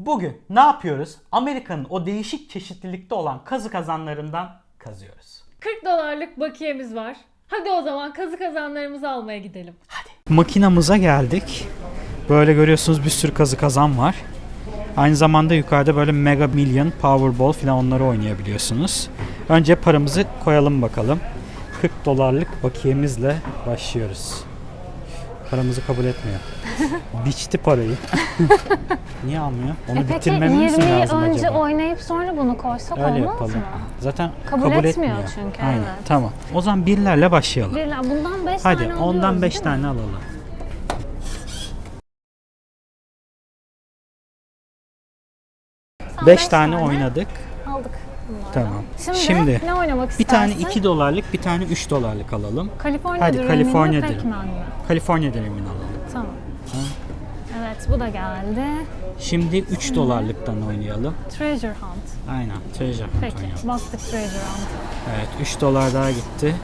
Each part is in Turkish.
Bugün ne yapıyoruz? Amerika'nın o değişik çeşitlilikte olan kazı kazanlarından kazıyoruz. 40 dolarlık bakiyemiz var. Hadi o zaman kazı kazanlarımızı almaya gidelim. Hadi. Makinamıza geldik. Böyle görüyorsunuz bir sürü kazı kazan var. Aynı zamanda yukarıda böyle Mega Million, Powerball falan onları oynayabiliyorsunuz. Önce paramızı koyalım bakalım. 40 dolarlık bakiyemizle başlıyoruz. Paramızı kabul etmiyor. Biçti parayı. Niye almıyor? Onu E peki bitirmemiz mi 20'yi lazım önce acaba? oynayıp sonra bunu koysak Öyle olmaz yapalım. mı? Zaten Kabul kabul, etmiyor etmiyor. çünkü, Aynen. evet. Tamam. O zaman birlerle başlayalım. Birler, bundan 5 Hadi tane ondan 5 değil mi? tane alalım. 5 beş tane tane. oynadık. Bunları. Tamam. Şimdi, Şimdi ne oynamak Bir istersin? tane 2 dolarlık, bir tane 3 dolarlık alalım. California Hadi mi Dream. Pac-Man mi? California Dream'ini alalım. Tamam. Evet bu da geldi. Şimdi 3 dolarlıktan oynayalım. Treasure Hunt. Aynen. Treasure Hunt Peki oynayalım. bastık Treasure Hunt. Evet 3 dolar daha gitti.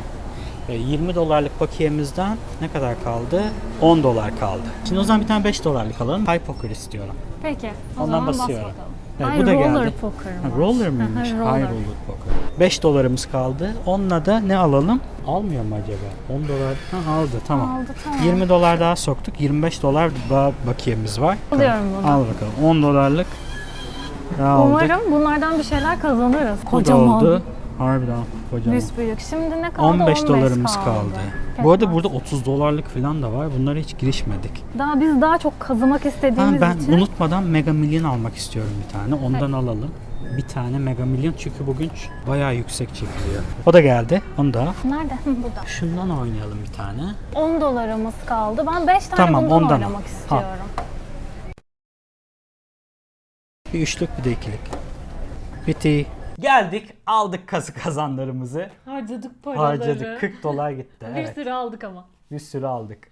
E, 20 dolarlık bakiyemizden ne kadar kaldı? 10 dolar kaldı. Şimdi o zaman bir tane 5 dolarlık alalım. High poker istiyorum. Peki o Ondan zaman bas basıyorum. bakalım. Evet, Ay bu da roller geldi. poker mı? Ha, roller? Aha, roller. Hayır roller poker. 5 dolarımız kaldı. Onunla da ne alalım? Almıyor mu acaba? 10 dolar. Ha, aldı tamam. Aldı, tamam. 20 dolar daha soktuk. 25 dolar daha bakiyemiz var. Alıyorum bunu. Al bakalım. 10 dolarlık. daha aldık. Umarım bunlardan bir şeyler kazanırız. Bu da Kocaman. oldu. Harbiden kocaman. Büyük. Şimdi ne kaldı? 15 dolarımız kaldı. Bu arada burada 30 dolarlık falan da var. Bunlara hiç girişmedik. Daha biz daha çok kazımak Ha, istediğimiz ben için. unutmadan Mega Million almak istiyorum bir tane. Ondan alalım. Bir tane Mega Million çünkü bugün ç- bayağı yüksek çekiliyor. O da geldi. Onu da. Nerede? Hı, Burada. Şundan oynayalım bir tane. 10 dolarımız kaldı. Ben 5 tane Tamam, bundan ondan al. oynamak Ha. istiyorum. Bir üçlük bir de ikilik. Bitti. Geldik aldık kazı kazanlarımızı. Harcadık paraları. Harcadık 40 dolar gitti. Bir Evet. sürü aldık ama. Bir sürü aldık.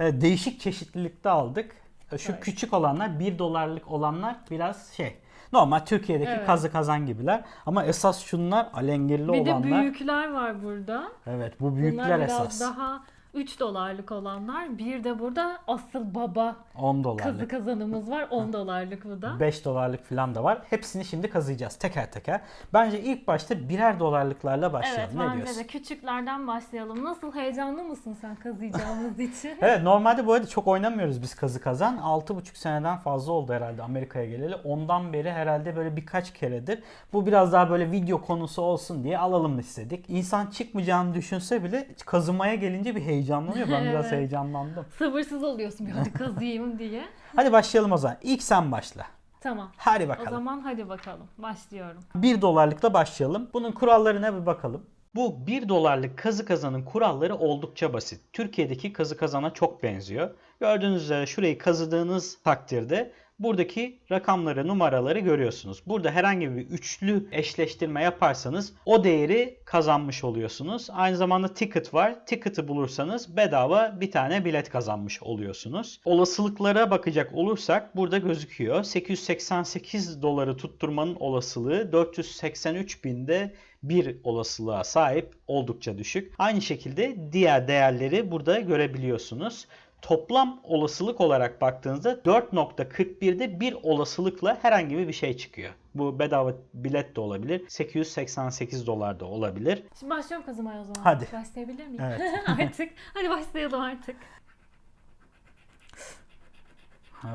Evet, değişik çeşitlilikte aldık. Şu Evet. küçük olanlar 1 dolarlık olanlar biraz şey. Normal Türkiye'deki Evet. kazı kazan gibiler. Ama esas şunlar alengirli Bir de olanlar. büyükler var burada. Evet bu büyükler Bunlar biraz esas. daha 3 dolarlık olanlar. Bir de burada asıl baba 10 kazı dolarlık. kazanımız var. 10 dolarlık bu da. 5 dolarlık falan da var. Hepsini şimdi kazıyacağız teker teker. Bence ilk başta birer dolarlıklarla Evet başlayalım. ne bence diyorsun? de küçüklerden başlayalım. Nasıl heyecanlı mısın sen kazıyacağımız için? Evet normalde bu arada çok oynamıyoruz biz kazı kazan. 6,5 seneden fazla oldu herhalde Amerika'ya geleli. Ondan beri herhalde böyle birkaç keredir. Bu biraz daha böyle video konusu olsun diye alalım istedik. İnsan çıkmayacağını düşünse bile kazımaya gelince bir heyecanlanıyor. Ben biraz Evet. heyecanlandım. Sabırsız oluyorsun bir hadi kazıyayım diye. Hadi başlayalım o zaman. İlk sen başla. Tamam. Hadi O bakalım. zaman hadi bakalım. Başlıyorum. 1 dolarlıkla başlayalım. Bunun kurallarına bir bakalım. Bu 1 dolarlık kazı kazanın kuralları oldukça basit. Türkiye'deki kazı kazana çok benziyor. Gördüğünüz üzere şurayı kazıdığınız takdirde buradaki rakamları, numaraları görüyorsunuz. Burada herhangi bir üçlü eşleştirme yaparsanız o değeri kazanmış oluyorsunuz. Aynı zamanda ticket var. Ticket'ı bulursanız bedava bir tane bilet kazanmış oluyorsunuz. Olasılıklara bakacak olursak burada gözüküyor. 888 doları tutturmanın olasılığı 483 binde bir olasılığa sahip oldukça düşük. Aynı şekilde diğer değerleri burada görebiliyorsunuz. Toplam olasılık olarak baktığınızda 4.41'de bir olasılıkla herhangi bir şey çıkıyor. Bu bedava bilet de olabilir. 888 dolar da olabilir. Şimdi başlıyorum kazımaya o zaman. Hadi. Başlayabilir miyim? Evet. artık. Hadi başlayalım artık.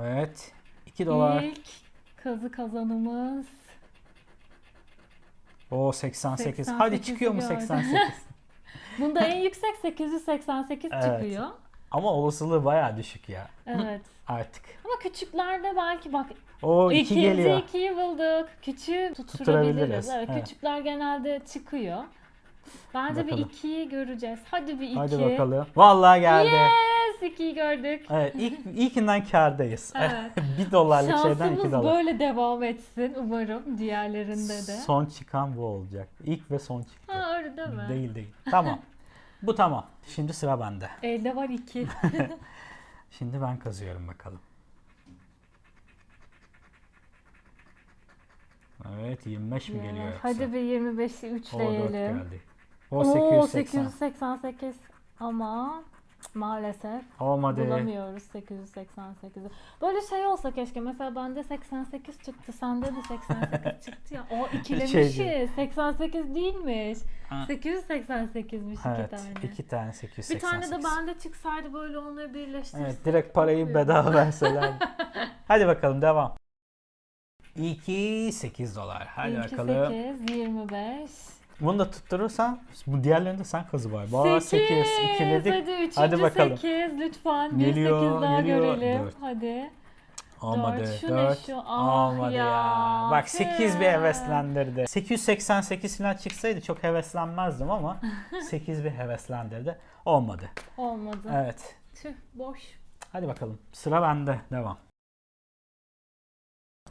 Evet. 2 dolar. İlk kazı kazanımız. O 88. 88'i Hadi çıkıyor mu gördüm. 88? Bunda en yüksek 888 Evet. çıkıyor. Ama olasılığı bayağı düşük ya. Evet. Artık. Ama küçüklerde belki bak O 2 ikinci geliyor. ikiyi bulduk. Küçüğü tutturabiliriz. Evet, evet. Küçükler genelde çıkıyor. Bence bir Bakalım. ikiyi göreceğiz. Hadi bir iki. Hadi bakalım. Vallahi geldi. Yes ikiyi gördük. Evet ilk, ilkinden kârdayız. Evet. 1 dolarlık şeyden 2 Şansımız dolar. böyle devam etsin umarım diğerlerinde de. Son çıkan bu olacak. İlk ve son çıktı. Ha öyle değil mi? Değil değil. Tamam. bu tamam. Şimdi sıra bende. Elde var iki. Şimdi ben kazıyorum bakalım. Evet 25 mi geliyor yoksa? Hadi bir 25'i O 4 üçleyelim. geldi. O Oo 880. 888 ama Maalesef Olmadı. bulamıyoruz 888'i. Böyle şey olsa keşke mesela bende 88 çıktı sende de 88 çıktı ya. O ikilemişiz. Şeydi. 88 değilmiş. Ha. 888'miş iki Evet. tane. iki tane 888. Bir tane de bende çıksaydı böyle onları birleştirsek. Evet direkt parayı bedava verseler. Hadi bakalım devam. 2 8 dolar. Hadi İlki bakalım. 8, 25. Bunu da tutturursan bu diğerlerinde sen kazı var. Bana 8 8. ikiledik. Hadi üçüncü Hadi bakalım. 8 lütfen. Bir Geliyor, 8 daha geliyor. görelim. Dört. Hadi. Olmadı. Dört. Şu ne 4. şu? Ah Olmadı ya. ya. Bak 8 bir heveslendirdi. 888 falan çıksaydı çok heveslenmezdim ama 8 bir heveslendirdi. Olmadı. Olmadı. Evet. Tüh boş. Hadi bakalım. Sıra bende. Devam.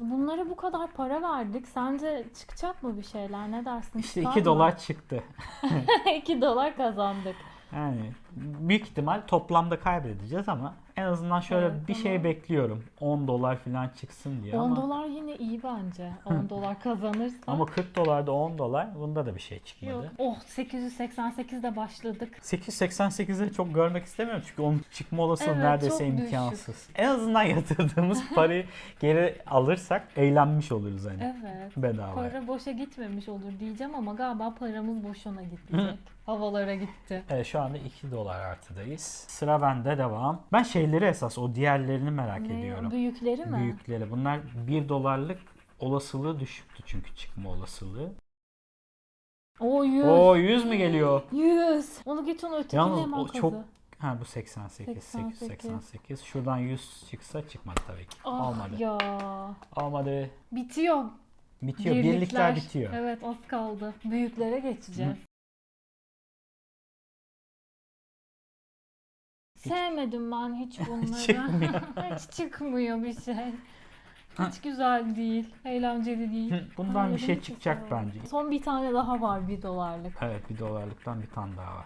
Bunlara bu kadar para verdik. Sence çıkacak mı bir şeyler? Ne dersin? İşte Çıkar 2 mı? dolar çıktı. 2 dolar kazandık. Yani büyük ihtimal toplamda kaybedeceğiz ama en azından şöyle Evet, bir şey ama- bekliyorum. 10 dolar falan çıksın diye 10 ama dolar yine iyi bence. 10 dolar kazanırsa. ama 40 dolarda 10 dolar bunda da bir şey çıkmadı. Yok. Oh 888'de başladık. 888'i çok görmek istemiyorum çünkü onun çıkma olasılığı Evet, neredeyse imkansız. En azından yatırdığımız parayı geri alırsak eğlenmiş oluruz hani Evet. bedava. Para boşa gitmemiş olur diyeceğim ama galiba paramız boşuna gidecek. Havalara gitti. Evet şu anda 2 dolar artıdayız. Sıra bende devam. Ben şeyleri esas o diğerlerini merak Ne, ediyorum. Büyükleri mi? Büyükleri. Bunlar 1 dolarlık olasılığı düşüktü çünkü çıkma olasılığı. O 100. Oo 100 mü geliyor? 100. Onu geç onu ötekini Yalnız o çok Ha bu 88, 88. 888. Şuradan 100 çıksa çıkmadı tabii ki. Ah Olmadı. ya. Olmadı. Bitiyor. Bitiyor. Birlikler, bitiyor. Evet az kaldı. Büyüklere geçeceğiz. Sevmedim ben hiç bunları. Çıkmıyor. hiç çıkmıyor bir şey. Hiç güzel değil. Eğlenceli değil. Bundan bir şey çıkacak güzel. bence. Son bir tane daha var bir dolarlık. Evet bir dolarlıktan bir tane daha var.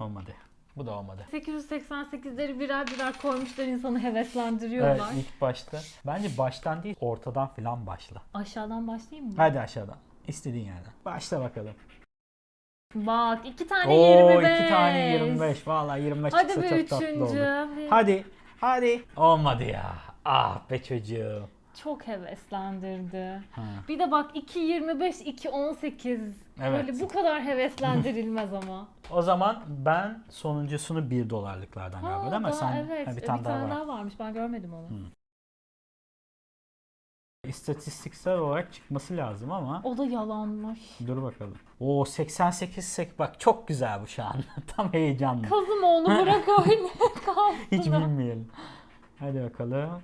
Olmadı. Bu da olmadı. 888'leri birer birer koymuşlar insanı Evet heveslendiriyorlar. ilk başta. Bence baştan değil ortadan filan başla. Aşağıdan başlayayım mı? Hadi aşağıdan. İstediğin yerden. Başla bakalım. Bak iki tane Oo 25. iki tane 25. Vallahi 25 Hadi çıksa bir çok tatlı olur. üçüncü. Bir- Hadi. Hadi. Olmadı ya. Ah be çocuğum. Çok heveslendirdi. Ha. Bir de bak 2.25, 2.18. Evet. Böyle bu kadar heveslendirilmez ama. O zaman ben sonuncusunu 1 dolarlıklardan galiba değil mi? daha Sen evet. ha, bir tane, daha var. daha varmış. Ben görmedim onu. İstatistiksel olarak çıkması lazım ama O da yalanmış. dur bakalım. Oo 88 sek bak çok güzel bu şu an. Tam heyecanlı. Kazım onu bırak öyle kalsın. Hiç bilmeyelim. Hadi bakalım.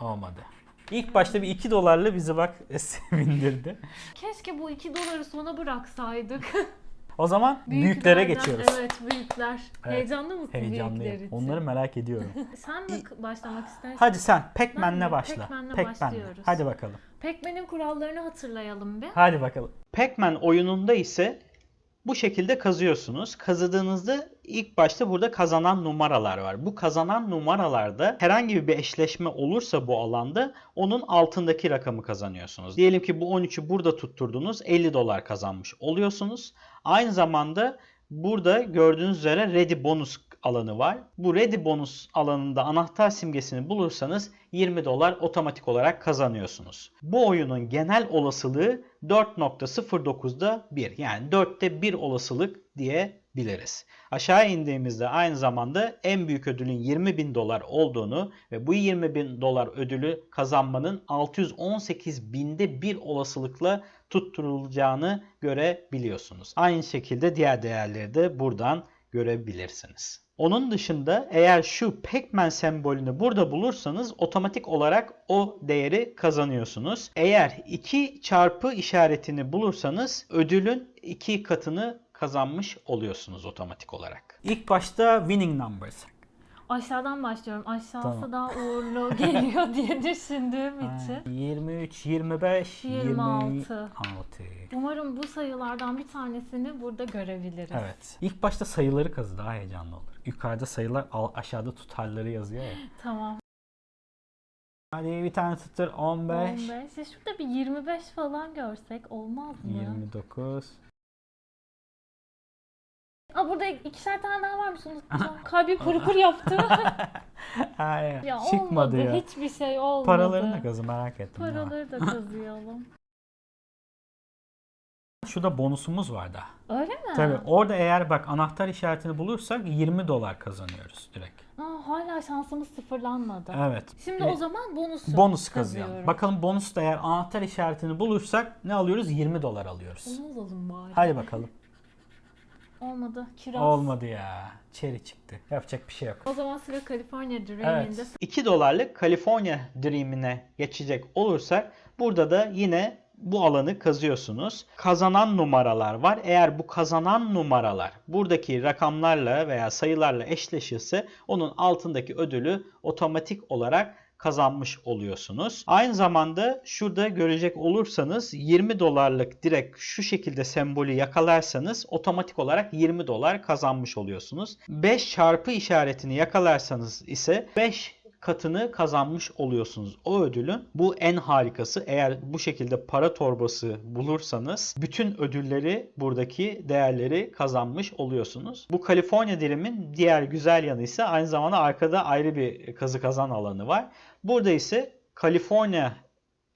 Olmadı. İlk başta bir 2 dolarla bizi bak sevindirdi. Keşke bu 2 doları sona bıraksaydık. O zaman büyüklere geçiyoruz. Evet büyükler. Evet, Heyecanlı mısın büyükler Heyecanlıyım. için? Onları merak ediyorum. Sen mi başlamak istersin? Hadi sen Pac-Man'le başla. Pac-Man'le Pac-Man'le. başlıyoruz. Hadi bakalım. Pac-Man'in kurallarını hatırlayalım bir. Hadi bakalım. Pac-Man oyununda ise bu şekilde kazıyorsunuz. Kazıdığınızda ilk başta burada kazanan numaralar var. Bu kazanan numaralarda herhangi bir eşleşme olursa bu alanda onun altındaki rakamı kazanıyorsunuz. Diyelim ki bu 13'ü burada tutturdunuz 50 dolar kazanmış oluyorsunuz. Aynı zamanda burada gördüğünüz üzere ready bonus alanı var. Bu ready bonus alanında anahtar simgesini bulursanız 20 dolar otomatik olarak kazanıyorsunuz. Bu oyunun genel olasılığı 4.09'da 1 yani 4'te 1 olasılık diyebiliriz. Aşağı indiğimizde aynı zamanda en büyük ödülün 20 bin dolar olduğunu ve bu 20 bin dolar ödülü kazanmanın 618 binde bir olasılıkla tutturulacağını görebiliyorsunuz. Aynı şekilde diğer değerleri de buradan görebilirsiniz. Onun dışında eğer şu Pac-Man sembolünü burada bulursanız otomatik olarak o değeri kazanıyorsunuz. Eğer 2 çarpı işaretini bulursanız ödülün 2 katını kazanmış oluyorsunuz otomatik olarak. İlk başta winning numbers. Aşağıdan başlıyorum. Aşağısı Tamam. daha uğurlu geliyor diye düşündüğüm için. 23, 25, 26. 26. Umarım bu sayılardan bir tanesini burada görebiliriz. Evet. İlk başta sayıları kazı daha heyecanlı olur. Yukarıda sayılar al- aşağıda tutarları yazıyor ya. Tamam. Hadi bir tane tuttur 15, 15. Ya şurada bir 25 falan görsek olmaz mı? 29, Aa burada ikişer tane daha varmış unuttum. Kalbim kuru kuru yaptı. Hayır. ya Çıkmadı olmadı. ya. Hiçbir şey olmadı. Paralarını da kazı merak ettim. ya. Paraları da kazıyalım. Şurada bonusumuz var da. Öyle mi? Tabii orada eğer bak anahtar işaretini bulursak 20 dolar kazanıyoruz direkt. Aa, hala şansımız sıfırlanmadı. Evet. Şimdi o zaman bonusu bonus kazıyalım. kazıyorum. Bakalım bonus da eğer anahtar işaretini bulursak ne alıyoruz? 20 dolar alıyoruz. Onu alalım bari. Hadi bakalım. Olmadı. Kiraz. Olmadı ya. Çeri çıktı. Yapacak bir şey yok. O zaman sıra California Dreaming'de. 2 dolarlık California Dream'ine geçecek olursak burada da yine bu alanı kazıyorsunuz. Kazanan numaralar var. Eğer bu kazanan numaralar buradaki rakamlarla veya sayılarla eşleşirse onun altındaki ödülü otomatik olarak kazanmış oluyorsunuz. Aynı zamanda şurada görecek olursanız 20 dolarlık direkt şu şekilde sembolü yakalarsanız otomatik olarak 20 dolar kazanmış oluyorsunuz. 5 çarpı işaretini yakalarsanız ise 5 katını kazanmış oluyorsunuz o ödülün. Bu en harikası. Eğer bu şekilde para torbası bulursanız bütün ödülleri buradaki değerleri kazanmış oluyorsunuz. Bu California dilimin diğer güzel yanı ise aynı zamanda arkada ayrı bir kazı kazan alanı var. Burada ise California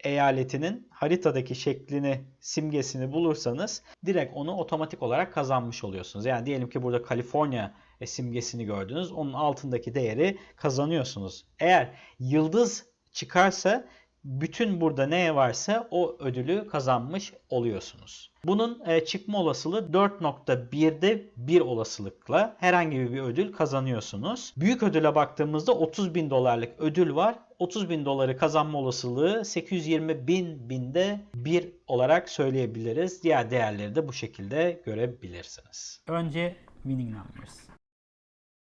eyaletinin haritadaki şeklini, simgesini bulursanız direkt onu otomatik olarak kazanmış oluyorsunuz. Yani diyelim ki burada California e, simgesini gördünüz. Onun altındaki değeri kazanıyorsunuz. Eğer yıldız çıkarsa bütün burada ne varsa o ödülü kazanmış oluyorsunuz. Bunun e, çıkma olasılığı 4.1'de 1 olasılıkla herhangi bir ödül kazanıyorsunuz. Büyük ödüle baktığımızda 30 bin dolarlık ödül var. 30 bin doları kazanma olasılığı 820 bin binde 1 olarak söyleyebiliriz. Diğer değerleri de bu şekilde görebilirsiniz. Önce winning numbers.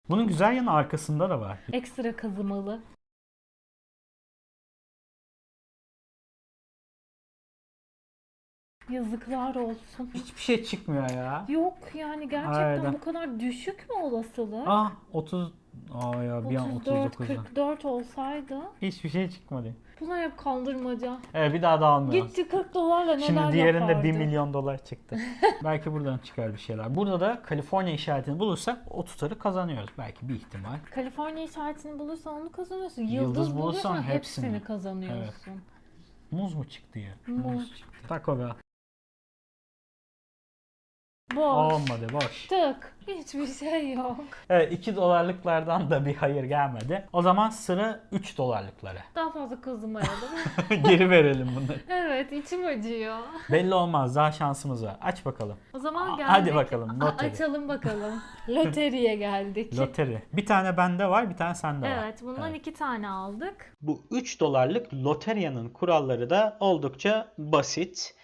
Bunun güzel yanı arkasında da var. Ekstra kazımalı. Yazıklar olsun. Hiçbir şey çıkmıyor ya. Yok yani gerçekten Aynen. bu kadar düşük mü olasılık? Ah 30 Aa ya bir an 34, 39'a. 44 olsaydı. Hiçbir şey çıkmadı. Bunlar hep kandırmaca. Evet bir daha da almıyoruz. Gitti 40 dolarla neler Şimdi diğerinde yapardı. 1 milyon dolar çıktı. Belki buradan çıkar bir şeyler. Burada da Kaliforniya işaretini bulursak o tutarı kazanıyoruz. Belki bir ihtimal. Kaliforniya işaretini bulursan onu kazanıyorsun. Yıldız Yıldız, bulursan bulursan hepsini. hepsini, kazanıyorsun. Muz mu çıktı ya? Muz. çıktı. Taco Bell. Boş. Olmadı boş. Tık. Hiçbir şey yok. Evet 2 dolarlıklardan da bir hayır gelmedi. O zaman sıra 3 dolarlıklara. Daha fazla kazımayalım. Geri verelim bunları. evet içim acıyor. Belli olmaz daha şansımız var. Aç bakalım. O zaman geldik. hadi bakalım, loteri. açalım bakalım. Loteriye geldik. Loteri. Bir tane bende var bir tane sende var. Evet bundan Evet. iki tane aldık. Bu 3 dolarlık loteryanın kuralları da oldukça basit.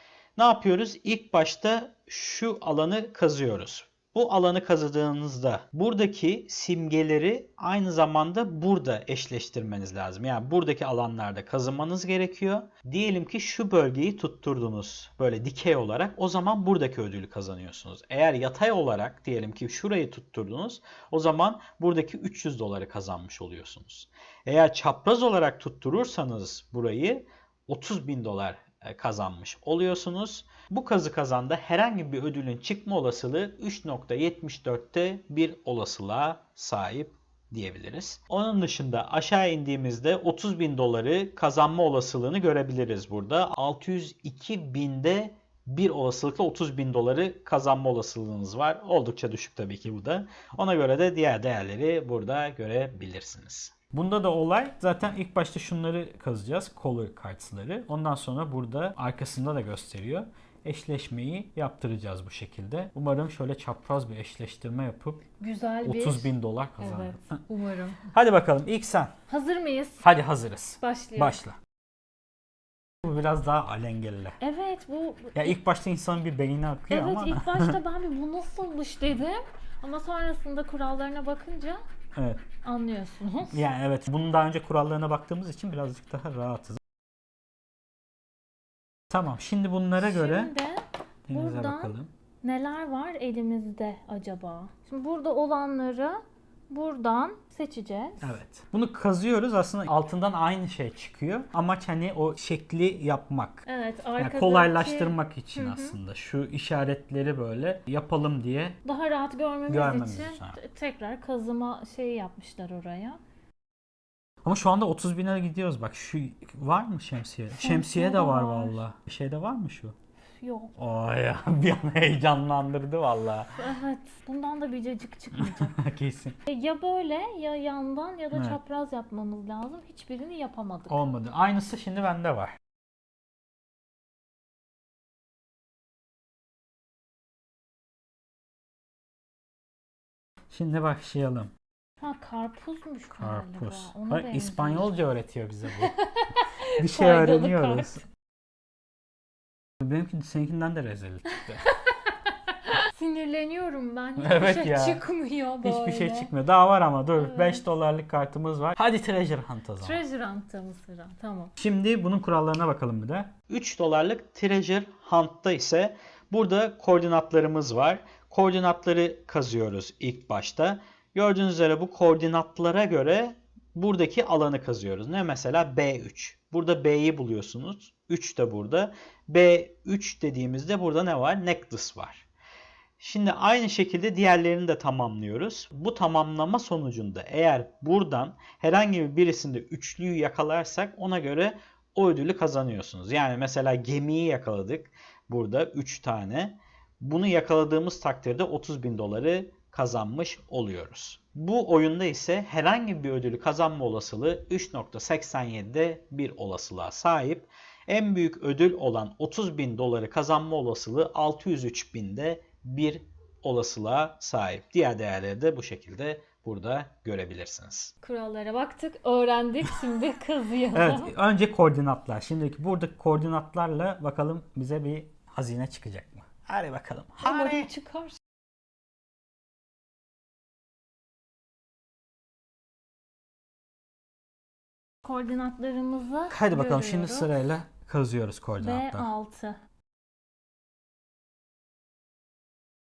Ne yapıyoruz? İlk başta şu alanı kazıyoruz. Bu alanı kazıdığınızda buradaki simgeleri aynı zamanda burada eşleştirmeniz lazım. Yani buradaki alanlarda kazımanız gerekiyor. Diyelim ki şu bölgeyi tutturdunuz böyle dikey olarak o zaman buradaki ödülü kazanıyorsunuz. Eğer yatay olarak diyelim ki şurayı tutturdunuz o zaman buradaki 300 doları kazanmış oluyorsunuz. Eğer çapraz olarak tutturursanız burayı 30 bin dolar kazanmış oluyorsunuz. Bu kazı kazanda herhangi bir ödülün çıkma olasılığı 3.74'te bir olasılığa sahip diyebiliriz. Onun dışında aşağı indiğimizde 30 bin doları kazanma olasılığını görebiliriz burada. 602 binde bir olasılıkla 30 bin doları kazanma olasılığınız var. Oldukça düşük tabii ki bu da. Ona göre de diğer değerleri burada görebilirsiniz. Bunda da olay zaten ilk başta şunları kazacağız. Color cards'ları. Ondan sonra burada arkasında da gösteriyor. Eşleşmeyi yaptıracağız bu şekilde. Umarım şöyle çapraz bir eşleştirme yapıp Güzel bir... 30 bin dolar kazanırım. Evet umarım. Hadi bakalım ilk sen. Hazır mıyız? Hadi hazırız. Başlayalım. Başla. Bu biraz daha alengirli. Evet bu... Ya ilk başta insanın bir beyni akıyor Evet ama. ilk başta ben bir bu nasılmış dedim. Ama sonrasında kurallarına bakınca evet. Anlıyorsunuz. Yani evet. Bunun daha önce kurallarına baktığımız için birazcık daha rahatız. Tamam. Şimdi bunlara göre Şimdi denize buradan- bakalım. neler var elimizde acaba? Şimdi burada olanları Buradan seçeceğiz. Evet. Bunu kazıyoruz aslında altından aynı şey çıkıyor. Amaç hani o şekli yapmak. Evet Yani arkadaki kolaylaştırmak için Hı hı. aslında şu işaretleri böyle yapalım diye. Daha rahat görmemiz, Görmemiz için için, tekrar kazıma şeyi yapmışlar oraya. Ama şu anda 30 bine gidiyoruz bak şu var mı şemsiye? Şemsiye, de de var, var. valla. Şeyde var mı şu? Yok. Ay ya bir an heyecanlandırdı valla. Evet. Bundan da bir cacık çıkmayacak. Kesin. E, ya böyle ya yandan ya da Evet. çapraz yapmamız lazım. Hiçbirini yapamadık. Olmadı. Aynısı şimdi bende var. Şimdi başlayalım. Ha karpuzmuş Karpuz. galiba. Ona Bak, benziyor. İspanyolca öğretiyor bize bu. bir şey Faydalı öğreniyoruz. Benimki seninkinden de rezil çıktı. Sinirleniyorum ben. Hiçbir Evet şey ya. çıkmıyor böyle. Hiçbir şey çıkmıyor. Daha var ama dur. Evet. 5 dolarlık kartımız var. Hadi Treasure Hunt o zaman. Treasure Hunt'ta mı sıra? Tamam. Şimdi bunun kurallarına bakalım bir de. 3 dolarlık Treasure Hunt'ta ise burada koordinatlarımız var. Koordinatları kazıyoruz ilk başta. Gördüğünüz üzere bu koordinatlara göre buradaki alanı kazıyoruz. Ne mesela B3. Burada B'yi buluyorsunuz. 3 de burada. B3 dediğimizde burada ne var? Necklace var. Şimdi aynı şekilde diğerlerini de tamamlıyoruz. Bu tamamlama sonucunda eğer buradan herhangi birisinde üçlüyü yakalarsak ona göre o ödülü kazanıyorsunuz. Yani mesela gemiyi yakaladık. Burada 3 tane. Bunu yakaladığımız takdirde 30 bin doları kazanmış oluyoruz. Bu oyunda ise herhangi bir ödülü kazanma olasılığı 3.87'de bir olasılığa sahip. En büyük ödül olan 30 bin doları kazanma olasılığı 603 binde bir olasılığa sahip. Diğer değerleri de bu şekilde burada görebilirsiniz. Kurallara baktık, öğrendik. Şimdi kazıyalım. Evet, önce koordinatlar. Şimdiki buradaki koordinatlarla bakalım bize bir hazine çıkacak mı? Hadi bakalım. Umarım çıkar. Koordinatlarımızı Hadi bakalım şimdi görüyoruz. sırayla kazıyoruz koordinatlar. B6.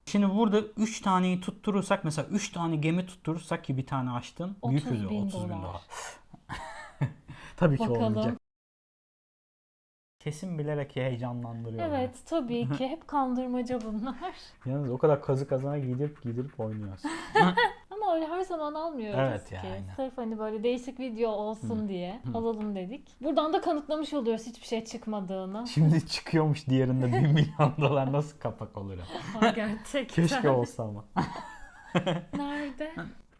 Şimdi burada 3 taneyi tutturursak mesela 3 tane gemi tutturursak ki bir tane. Büyük 30 ödül bin 30 bin dolar. dolar. Tabii ki Bakalım. olmayacak. Kesin bilerek heyecanlandırıyor. Evet tabii ki hep kandırmaca bunlar. Yalnız o kadar kazı kazana giydirip giydirip oynuyoruz. Ama öyle her zaman almıyoruz Evet ki. ya, aynen. Sırf hani böyle değişik video olsun diye alalım dedik. Buradan da kanıtlamış oluyoruz hiçbir şey çıkmadığını. Şimdi çıkıyormuş diğerinde 1 milyon dolar nasıl kapak olur gerçekten. Keşke olsa ama. Nerede?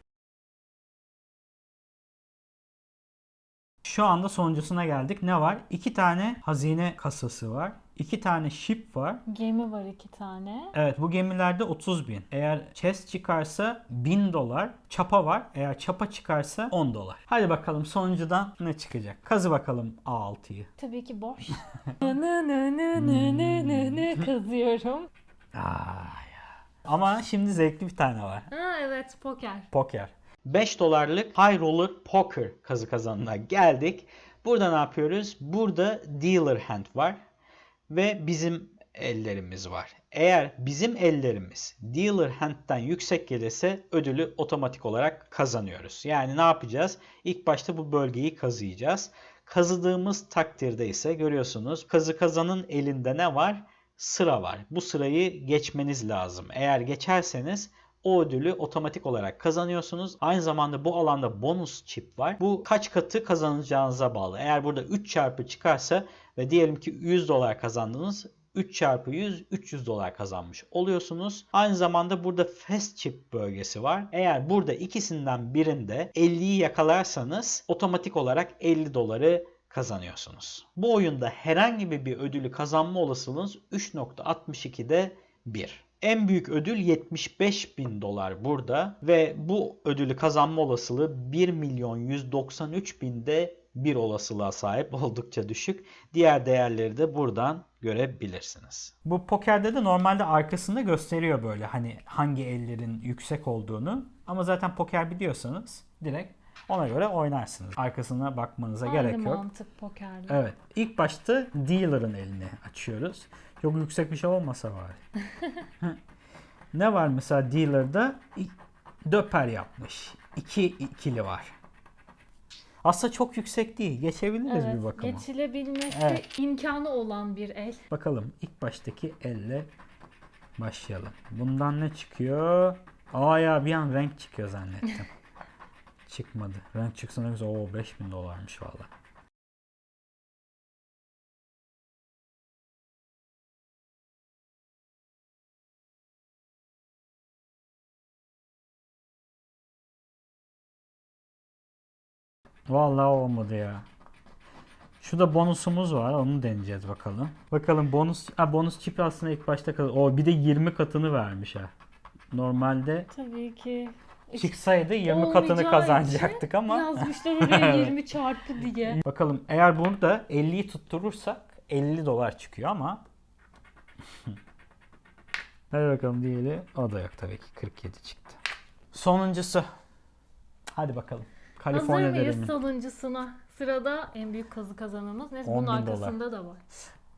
Şu anda sonuncusuna geldik. Ne var? İki tane hazine kasası var. iki tane ship var. Gemi var iki tane. Evet bu gemilerde 30 bin. Eğer chest çıkarsa 1000 dolar. Çapa var. Eğer çapa çıkarsa 10 dolar. Hadi bakalım sonuncudan ne çıkacak? Kazı bakalım A6'yı. Tabii ki boş. Nı nı nı nı nı nı nı kazıyorum. Aa, ya. Ama şimdi zevkli bir tane var. Ha evet poker. Poker. 5 dolarlık High Roller Poker kazı kazanına geldik. Burada ne yapıyoruz? Burada Dealer Hand var ve bizim ellerimiz var. Eğer bizim ellerimiz Dealer Hand'den yüksek gelirse ödülü otomatik olarak kazanıyoruz. Yani ne yapacağız? İlk başta bu bölgeyi kazıyacağız. Kazıdığımız takdirde ise görüyorsunuz kazı kazanın elinde ne var? Sıra var. Bu sırayı geçmeniz lazım. Eğer geçerseniz o ödülü otomatik olarak kazanıyorsunuz. Aynı zamanda bu alanda bonus chip var. Bu kaç katı kazanacağınıza bağlı. Eğer burada 3 çarpı çıkarsa ve diyelim ki 100 dolar kazandınız. 3 çarpı 100 300 dolar kazanmış oluyorsunuz. Aynı zamanda burada fast chip bölgesi var. Eğer burada ikisinden birinde 50'yi yakalarsanız otomatik olarak 50 doları kazanıyorsunuz. Bu oyunda herhangi bir ödülü kazanma olasılığınız 3.62'de 1. En büyük ödül 75 bin dolar burada ve bu ödülü kazanma olasılığı 1 milyon 193 binde bir olasılığa sahip oldukça düşük. Diğer değerleri de buradan görebilirsiniz. Bu pokerde de normalde arkasında gösteriyor böyle hani hangi ellerin yüksek olduğunu. Ama zaten poker biliyorsanız direkt ona göre oynarsınız. Arkasına bakmanıza gerek Aynı yok. mantık pokerde. Evet. İlk başta dealer'ın elini açıyoruz. Çok yüksek bir şey olmasa var. ne var mesela dealer'da? Döper yapmış. iki ikili var. Aslında çok yüksek değil. Geçebiliriz bir Evet, bakıma. geçilebilmesi Evet. imkanı olan bir el. Bakalım ilk baştaki elle başlayalım. Bundan ne çıkıyor? Aa ya bir an renk çıkıyor zannettim. Çıkmadı. Renk çıksa ne güzel. Oo 5000 dolarmış valla. Vallahi olmadı ya. Şurada bonusumuz var. Onu deneyeceğiz bakalım. Bakalım bonus ha, bonus çip aslında ilk başta kal- O bir de 20 katını vermiş ha. Normalde Tabii ki. çıksaydı 20 katını Olmayacağı kazanacaktık ama. Yazmışlar oraya 20 çarpı diye. Bakalım eğer burada 50'yi tutturursak 50 dolar çıkıyor ama Hadi bakalım diğeri. O da yok tabii ki. 47 çıktı. Sonuncusu. Hadi bakalım. Hazır Kaliforniya mıyız derimi. sonuncusuna? Sırada en büyük kazı kazanımız. Neyse 10 bunun bin dolar. arkasında da var.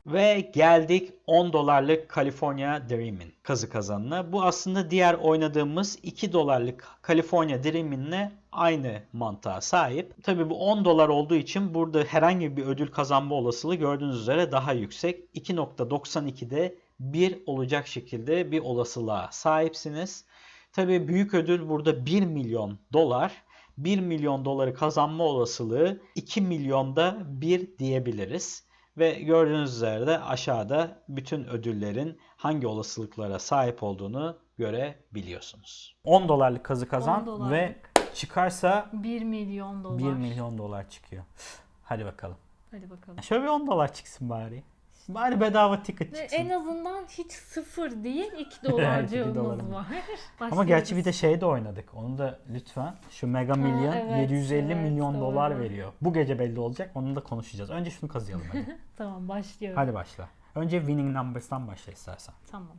Ve geldik 10 dolarlık California Dream'in kazı kazanına. Bu aslında diğer oynadığımız 2 dolarlık California Dream'inle aynı mantığa sahip. Tabi bu 10 dolar olduğu için burada herhangi bir ödül kazanma olasılığı gördüğünüz üzere daha yüksek. 2.92'de 1 olacak şekilde bir olasılığa sahipsiniz. Tabi büyük ödül burada 1 milyon dolar. 1 milyon doları kazanma olasılığı 2 milyonda 1 diyebiliriz. Ve gördüğünüz üzere de aşağıda bütün ödüllerin hangi olasılıklara sahip olduğunu görebiliyorsunuz. 10 dolarlık kazı kazan 10 dolarlık. ve çıkarsa 1 milyon dolar. 1 milyon dolar çıkıyor. Hadi bakalım. Hadi bakalım. Şöyle bir 10 dolar çıksın bari. Bari bedava ticket çıksın. en azından hiç sıfır değil 2 Evet, iki dolarcığımız var. Ama gerçi bir de şey de oynadık. Onu da lütfen. Şu Mega Milyon evet, 750 evet, milyon doğru. dolar veriyor. Bu gece belli olacak. Onu da konuşacağız. Önce şunu kazıyalım hadi. Tamam başlıyorum. hadi başla. Önce winning numbers'tan başla istersen. Tamam.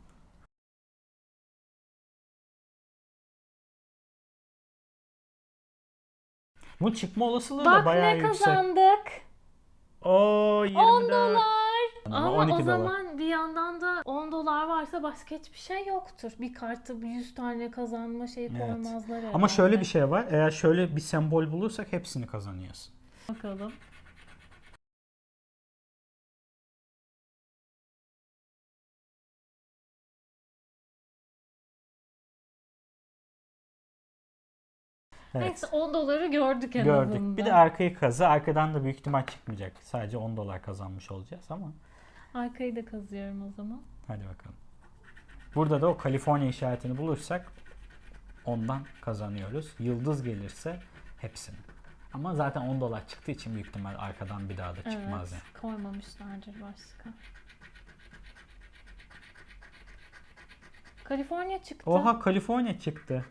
Bu çıkma olasılığı da Bak bayağı ne yüksek. kazandık. Oo 20 10 dolar. Ama 12 o dolar. zaman bir yandan da 10 dolar varsa başka hiçbir şey yoktur. Bir kartı bir 100 tane kazanma şeyi Evet. koymazlar herhalde. Ama şöyle bir şey var. Eğer şöyle bir sembol bulursak hepsini kazanıyorsun. Bakalım. Evet. Neyse 10 doları gördük en Gördük. azından. Bir de arkayı kazı. Arkadan da büyük ihtimal çıkmayacak. Sadece 10 dolar kazanmış olacağız ama. Arkayı da kazıyorum o zaman. Hadi bakalım. Burada da o Kaliforniya işaretini bulursak ondan kazanıyoruz. Yıldız gelirse hepsini. Ama zaten 10 dolar çıktığı için büyük ihtimal arkadan bir daha da çıkmaz yani. Evet, koymamışlardır başka. Kaliforniya çıktı. Oha Kaliforniya çıktı.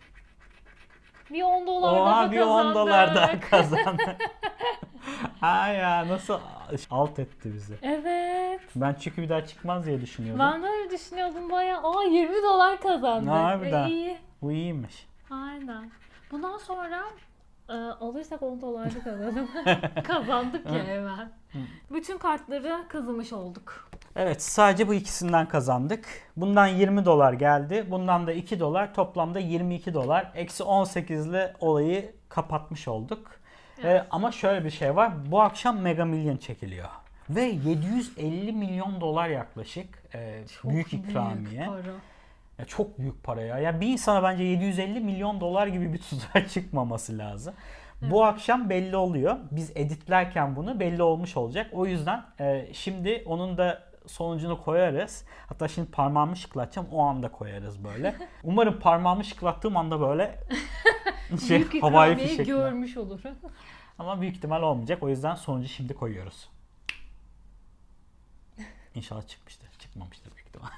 Bir 10 dolar daha Oha bir 10 dolar daha kazandık. kazandı. ha ya nasıl alt etti bizi. Evet. Ben çünkü bir daha çıkmaz diye düşünüyordum. Ben de öyle düşünüyordum bayağı. Aa 20 dolar kazandık. Harbiden. E, iyi. Bu iyiymiş. Aynen. Bundan sonra e, alırsak 10 dolar da kazanalım. Kazandık ya hemen. Bütün kartları kazımış olduk. Evet sadece bu ikisinden kazandık. Bundan 20 dolar geldi. Bundan da 2 dolar. Toplamda 22 dolar. Eksi 18 ile olayı kapatmış olduk. Evet. Ee, ama şöyle bir şey var. Bu akşam Mega Million çekiliyor. Ve 750 milyon dolar yaklaşık. Ee, Çok büyük ikramiye. Büyük para. Ya çok büyük para ya. Ya bir insana bence 750 milyon dolar gibi bir tuzağa çıkmaması lazım. Bu akşam belli oluyor. Biz editlerken bunu belli olmuş olacak. O yüzden e, şimdi onun da sonucunu koyarız. Hatta şimdi parmağımı şıklatacağım. O anda koyarız böyle. Umarım parmağımı şıklattığım anda böyle şey, Büyük havai fişekler. görmüş olur. Ama büyük ihtimal olmayacak. O yüzden sonucu şimdi koyuyoruz. İnşallah çıkmıştır. Çıkmamıştır büyük ihtimal.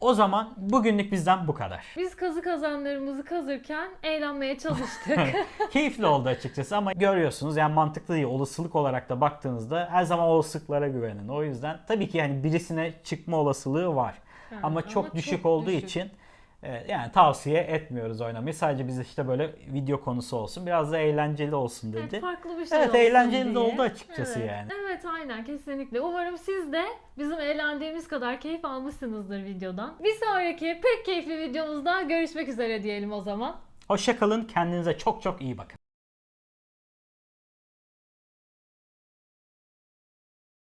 O zaman bugünlük bizden bu kadar. Biz kazı kazanlarımızı kazırken eğlenmeye çalıştık. Keyifli oldu açıkçası ama görüyorsunuz yani mantıklı değil. Olasılık olarak da baktığınızda her zaman olasılıklara güvenin. O yüzden tabii ki yani birisine çıkma olasılığı var. Evet, ama çok ama düşük çok olduğu düşük. için yani tavsiye etmiyoruz oynamayı. Sadece biz işte böyle video konusu olsun. Biraz da eğlenceli olsun dedi. Evet, farklı bir şey Evet, olsun eğlenceli de diye. oldu açıkçası evet. yani. Evet aynen kesinlikle. Umarım siz de bizim eğlendiğimiz kadar keyif almışsınızdır videodan. Bir sonraki pek keyifli videomuzda görüşmek üzere diyelim o zaman. Hoşçakalın. Kendinize çok çok iyi bakın.